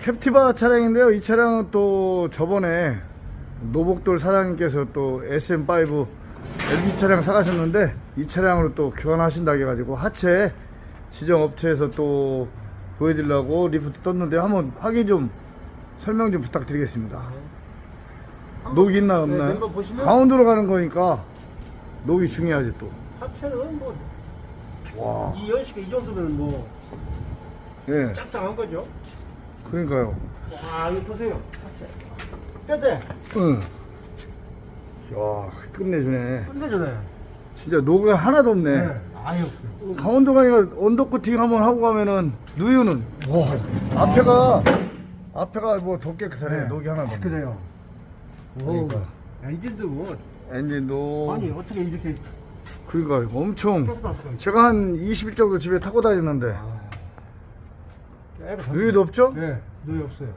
캡티바 차량인데요. 이 차량은 또 저번에 노복돌 사장님께서 또 SM5 LG 차량 사가셨는데 이 차량으로 또 교환하신다 해가지고 하체 지정 업체에서 또 보여드리려고 리프트 떴는데 한번 확인 좀 설명 좀 부탁드리겠습니다. 녹이 있나 네, 없나요? 멤버 보시면 가운데로 가는 거니까 녹이 중요하지 또. 하체는 뭐 와, 이 연식에 이 정도면 뭐 예, 짭짤한 거죠. 그러니까요. 와 이거 보세요 하체. 빼대 응. 야, 끝내주네. 끝내주네. 진짜 녹이 하나도 없네. 네. 아유 강원도 가니까 언더 코팅 한번 하고 가면은 누유는 와 앞에가 앞에가 뭐더 깨끗하네. 녹이 하나도 없네. 그래요. 오 그러니까. 엔진도 뭐 엔진도 아니 어떻게 이렇게 그러니까 엄청? 제가 한 20일 정도 집에 타고 다녔는데 누유도 없죠? 네, 누유 없어요.